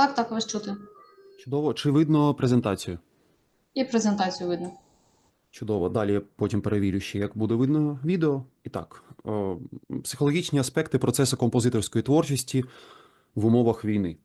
Так, так, вас чути. Чудово. Чи видно презентацію? І презентацію видно. Чудово. Далі я потім перевірю ще, як буде видно відео. І так, о, психологічні аспекти процесу композиторської творчості в умовах війни.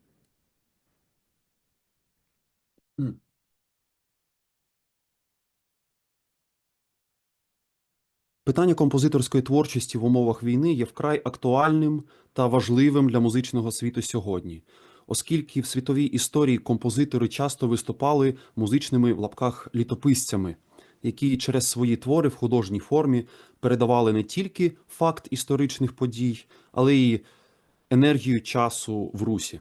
Питання композиторської творчості в умовах війни є вкрай актуальним та важливим для музичного світу сьогодні, оскільки в світовій історії композитори часто виступали музичними в лапках літописцями, які через свої твори в художній формі передавали не тільки факт історичних подій, але й енергію часу в русі.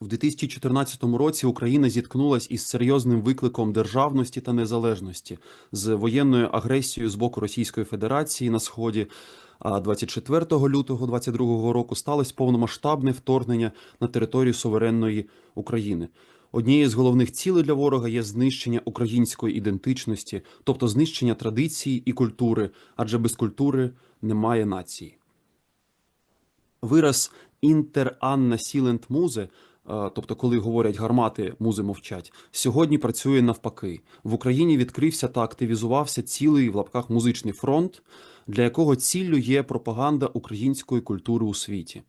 В 2014 році Україна зіткнулась із серйозним викликом державності та незалежності з воєнною агресією з боку Російської Федерації на сході. А 24 лютого 2022 року сталося повномасштабне вторгнення на територію суверенної України. Однією з головних цілей для ворога є знищення української ідентичності, тобто знищення традицій і культури, адже без культури немає нації. Вираз інтер анна сілент музе, тобто коли говорять гармати, музи мовчать, сьогодні працює навпаки. В Україні відкрився та активізувався цілий в лапках музичний фронт, для якого ціллю є пропаганда української культури у світі.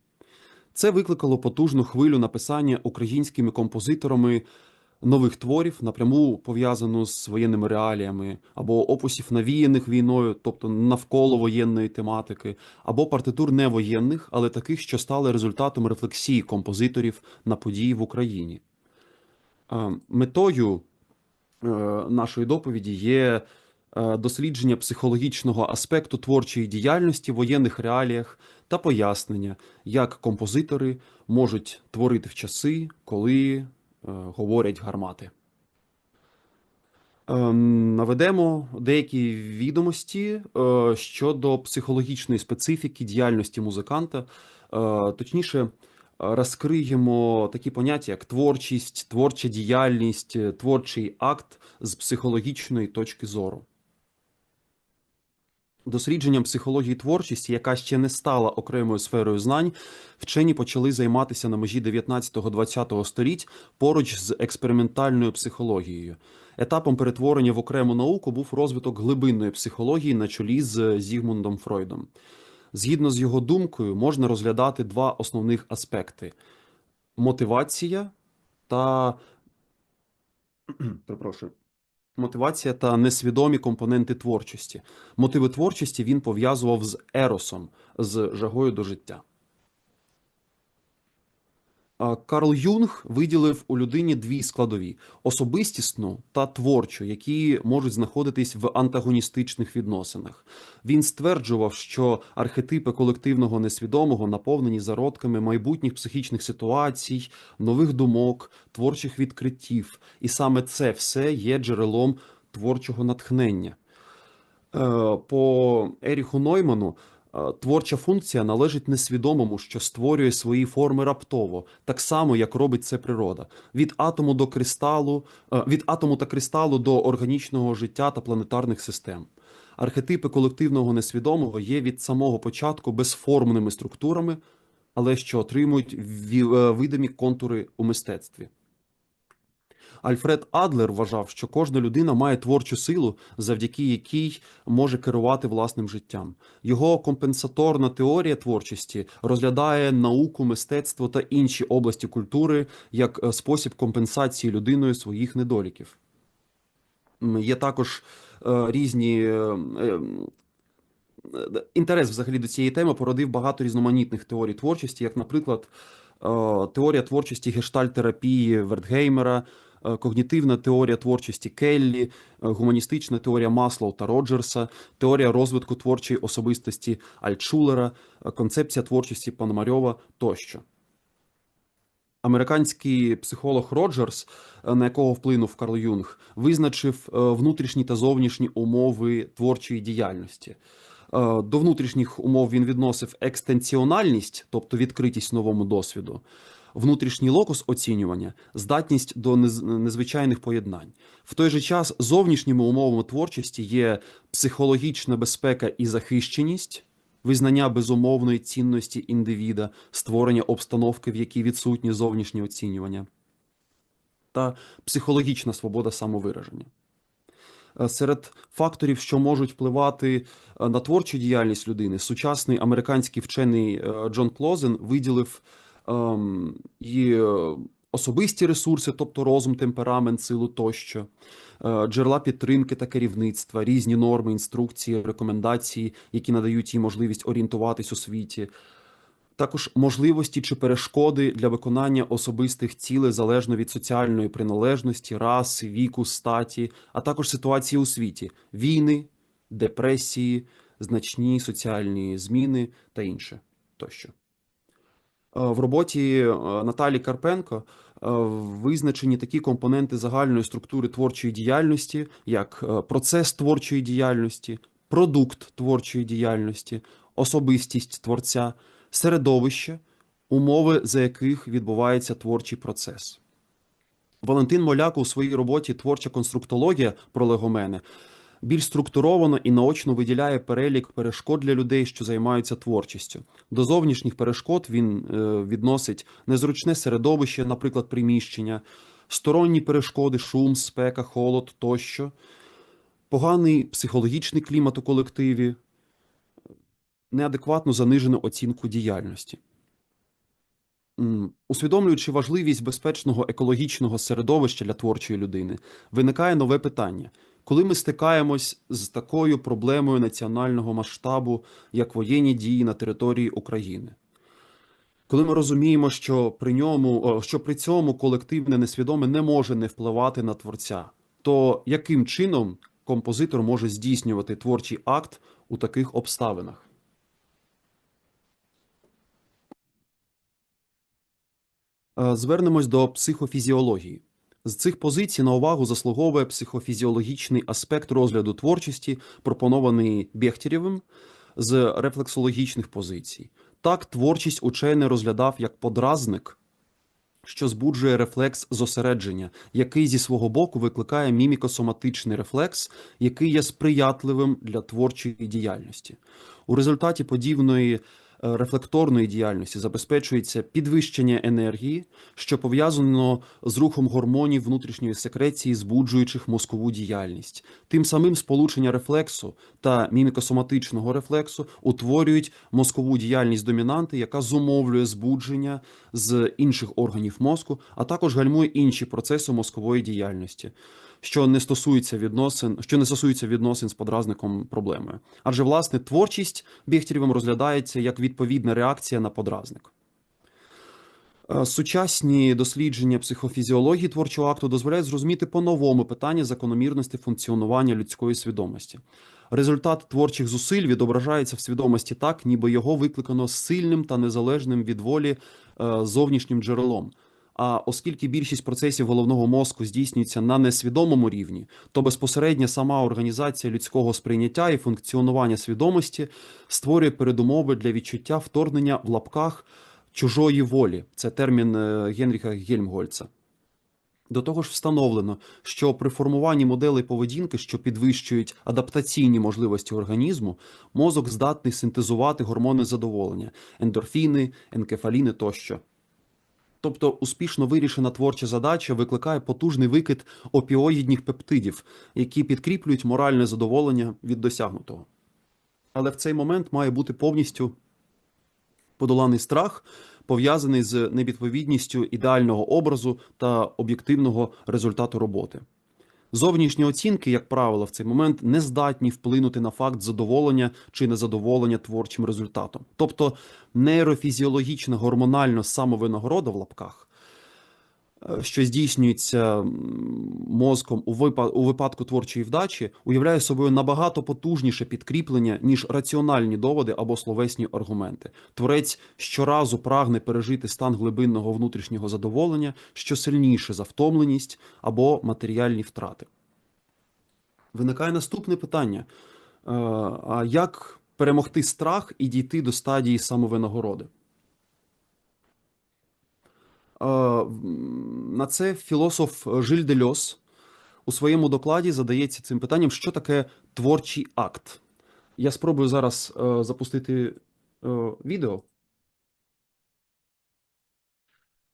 Це викликало потужну хвилю написання українськими композиторами нових творів, напряму пов'язану з воєнними реаліями, або опусів навіяних війною, тобто навколо воєнної тематики, або партитур невоєнних, але таких, що стали результатом рефлексії композиторів на події в Україні. Е, Метою е, нашої доповіді є дослідження психологічного аспекту творчої діяльності в воєнних реаліях та пояснення, як композитори можуть творити в часи, коли е, говорять гармати. Ем, Наведемо деякі відомості е, щодо психологічної специфіки діяльності музиканта. Е, Точніше, е, розкриємо такі поняття, як творчість, творча діяльність, е, творчий акт з психологічної точки зору. Дослідженням психології творчості, яка ще не стала окремою сферою знань, вчені почали займатися на межі 19-20 століть поруч з експериментальною психологією. Етапом перетворення в окрему науку був розвиток глибинної психології на чолі з Зігмундом Фройдом. Згідно з його думкою, можна розглядати два основних аспекти: мотивація та перепрошую. Мотивація та несвідомі компоненти творчості. Мотиви творчості він пов'язував з еросом, з жагою до життя. Карл Юнг виділив у людині дві складові: особистісну та творчу, які можуть знаходитись в антагоністичних відносинах. Він стверджував, що архетипи колективного несвідомого наповнені зародками майбутніх психічних ситуацій, нових думок, творчих відкриттів, і саме це все є джерелом творчого натхнення. Е, По Еріху Нойману творча функція належить несвідомому, що створює свої форми раптово, так само як робить це природа. Від атому до кристалу, е, від атому та кристалу до органічного життя та планетарних систем. Архетипи колективного несвідомого є від самого початку безформними структурами, але що отримують е, видимі контури у мистецтві. Альфред Адлер вважав, що кожна людина має творчу силу, завдяки якій може керувати власним життям. Його компенсаторна теорія творчості розглядає науку, мистецтво та інші області культури як е, спосіб компенсації людиною своїх недоліків. Є також е, різні. е, Інтерес взагалі до цієї теми породив багато різноманітних теорій творчості, як, наприклад, теорія творчості гештальтерапії Вертгеймера, когнітивна теорія творчості Келлі, е, гуманістична теорія Маслоу та Роджерса, теорія розвитку творчої особистості Альтшулера, е, концепція творчості Пономарьова тощо. Американський психолог Роджерс, е, на якого вплинув Карл Юнг, визначив внутрішні та зовнішні умови творчої діяльності. До внутрішніх умов він відносив екстенціональність, тобто відкритість новому досвіду, внутрішній локус оцінювання, здатність до нез- незвичайних поєднань. В той же час зовнішніми умовами творчості є психологічна безпека і захищеність, визнання безумовної цінності індивіда, створення обстановки, в якій відсутні зовнішні оцінювання, та психологічна свобода самовираження. Е, Серед факторів, що можуть впливати е, на творчу діяльність людини, сучасний американський вчений е, Джон Клозен виділив і е, особисті ресурси, тобто розум, темперамент, силу тощо, е, джерела підтримки та керівництва, різні норми, інструкції, рекомендації, які надають їй можливість орієнтуватись у світі. Також можливості чи перешкоди для виконання особистих цілей залежно від соціальної приналежності, раси, віку, статі, а також ситуації у світі, війни, депресії, значні соціальні зміни та інше тощо. Е, В роботі е, Наталі Карпенко е, визначені такі компоненти загальної структури творчої діяльності, як процес творчої діяльності, продукт творчої діяльності, особистість творця, середовище, умови, за яких відбувається творчий процес. Валентин Моляк у своїй роботі Творча конструктологія про легомени більш структуровано і наочно виділяє перелік перешкод для людей, що займаються творчістю. До зовнішніх перешкод він е, відносить незручне середовище, наприклад, приміщення, сторонні перешкоди, шум, спека, холод тощо, поганий психологічний клімат у колективі, неадекватно занижену оцінку діяльності. Усвідомлюючи важливість безпечного екологічного середовища для творчої людини, виникає нове питання. Коли ми стикаємось з такою проблемою національного масштабу, як воєнні дії на території України, коли ми розуміємо, що при ньому, що при цьому колективне несвідоме не може не впливати на творця, то яким чином композитор може здійснювати творчий акт у таких обставинах? Е, Звернемось до психофізіології. З цих позицій на увагу заслуговує психофізіологічний аспект розгляду творчості, пропонований Бехтерєвим з рефлексологічних позицій. Так, творчість учений розглядав як подразник, що збуджує рефлекс зосередження, який зі свого боку викликає мімікосоматичний рефлекс, який є сприятливим для творчої діяльності. У результаті подібної рефлекторної діяльності забезпечується підвищення енергії, що пов'язано з рухом гормонів внутрішньої секреції, збуджуючих мозкову діяльність. Тим самим сполучення рефлексу та мімікосоматичного рефлексу утворюють мозкову діяльність домінанти, яка зумовлює збудження з інших органів мозку, а також гальмує інші процеси мозкової діяльності. Що не стосується відносин, що не стосується відносин з подразником проблемою, адже власне творчість Бехтерєвим розглядається як відповідна реакція на подразник. Е, Сучасні дослідження психофізіології творчого акту дозволяють зрозуміти по-новому питання закономірності функціонування людської свідомості. Результат творчих зусиль відображається в свідомості так, ніби його викликано сильним та незалежним від волі е, зовнішнім джерелом. А оскільки більшість процесів головного мозку здійснюється на несвідомому рівні, то безпосередня сама організація людського сприйняття і функціонування свідомості створює передумови для відчуття вторгнення в лапках чужої волі. Це термін е, Генріха Гельмгольца. До того ж, встановлено, що при формуванні моделей поведінки, що підвищують адаптаційні можливості організму, мозок здатний синтезувати гормони задоволення, ендорфіни, енкефаліни тощо. Тобто успішно вирішена творча задача викликає потужний викид опіоїдних пептидів, які підкріплюють моральне задоволення від досягнутого. Але в цей момент має бути повністю подоланий страх, пов'язаний з невідповідністю ідеального образу та об'єктивного результату роботи. Зовнішні оцінки, як правило, в цей момент не здатні вплинути на факт задоволення чи незадоволення творчим результатом. Тобто нейрофізіологічна гормональна самовинагорода в лапках, що здійснюється мозком у випадку творчої вдачі, уявляє собою набагато потужніше підкріплення, ніж раціональні доводи або словесні аргументи. Творець щоразу прагне пережити стан глибинного внутрішнього задоволення, що сильніше за втомленість або матеріальні втрати. Виникає наступне питання: Е, а як перемогти страх і дійти до стадії самовинагороди? Е, На це філософ Жиль Дельос у своєму докладі задається цим питанням, що таке творчий акт. Я спробую зараз е, запустити е, відео.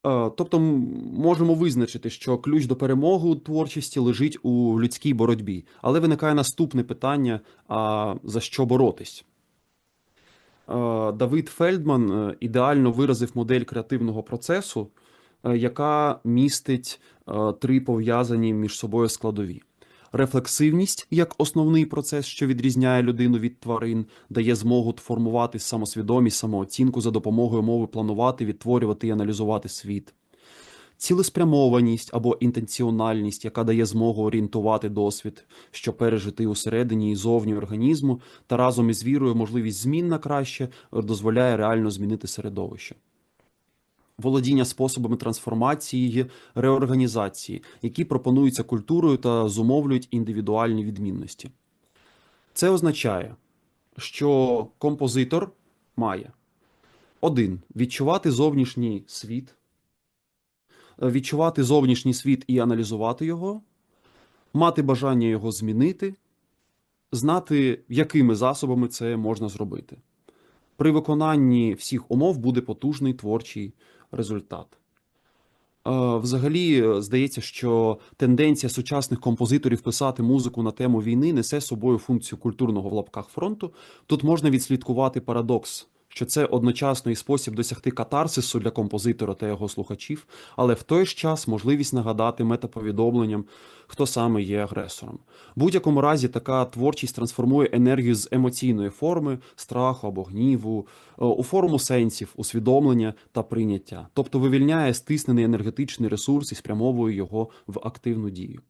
Е, Тобто можемо визначити, що ключ до перемоги у творчості лежить у людській боротьбі. Але виникає наступне питання: а за що боротись? Е, Давид Фельдман е, ідеально виразив модель креативного процесу, е, яка містить е, три пов'язані між собою складові. Рефлексивність як основний процес, що відрізняє людину від тварин, дає змогу формувати самосвідомість, самооцінку за допомогою мови планувати, відтворювати і аналізувати світ. Цілеспрямованість або інтенціональність, яка дає змогу орієнтувати досвід, що пережитий усередині і зовні організму, та разом із вірою можливість змін на краще е, дозволяє реально змінити середовище. Володіння способами трансформації реорганізації, які пропонуються культурою та зумовлюють індивідуальні відмінності. Це означає, що композитор має один відчувати зовнішній світ, відчувати зовнішній світ і аналізувати його, мати бажання його змінити, знати, якими засобами це можна зробити. При виконанні всіх умов буде потужний творчий результат. Е, Взагалі, здається, що тенденція сучасних композиторів писати музику на тему війни несе собою функцію культурного в лапках фронту. Тут можна відслідкувати парадокс, що це одночасно і спосіб досягти катарсису для композитора та його слухачів, але в той ж час можливість нагадати метаповідомленням, хто саме є агресором. В будь-якому разі така творчість трансформує енергію з емоційної форми, страху або гніву, е, у форму сенсів, усвідомлення та прийняття, тобто вивільняє стиснений енергетичний ресурс і спрямовує його в активну дію.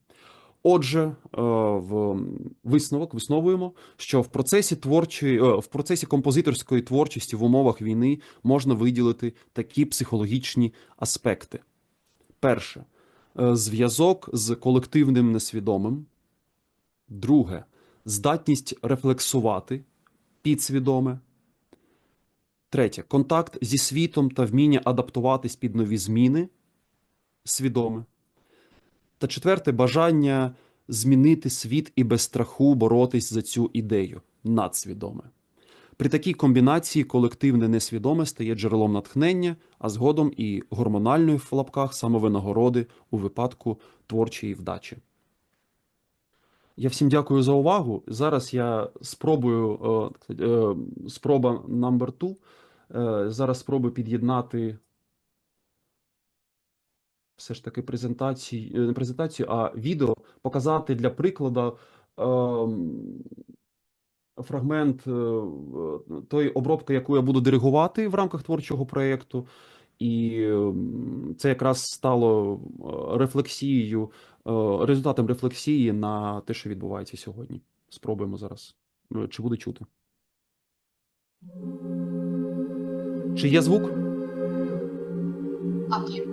Отже, е, в висновок висновуємо, що в процесі творчої, е, в процесі композиторської творчості в умовах війни можна виділити такі психологічні аспекти. Перше е, зв'язок з колективним несвідомим. Друге здатність рефлексувати підсвідоме. Третє контакт зі світом та вміння адаптуватись під нові зміни свідоме. Та четверте бажання змінити світ і без страху боротись за цю ідею надсвідоме. При такій комбінації колективне несвідоме стає джерелом натхнення, а згодом і гормональної в лапках самовинагороди у випадку творчої вдачі. Я всім дякую за увагу. Зараз я спробую е, е, спроба number two. Е, Зараз спробую під'єднати все ж таки презентацію, не презентацію, а відео, показати для прикладу ем, фрагмент е, тої обробки, яку я буду диригувати в рамках творчого проєкту. І ем, це якраз стало е, рефлексією, е, результатом рефлексії на те, що відбувається сьогодні. Спробуємо зараз. Е, Чи буде чути? Чи є звук? Так.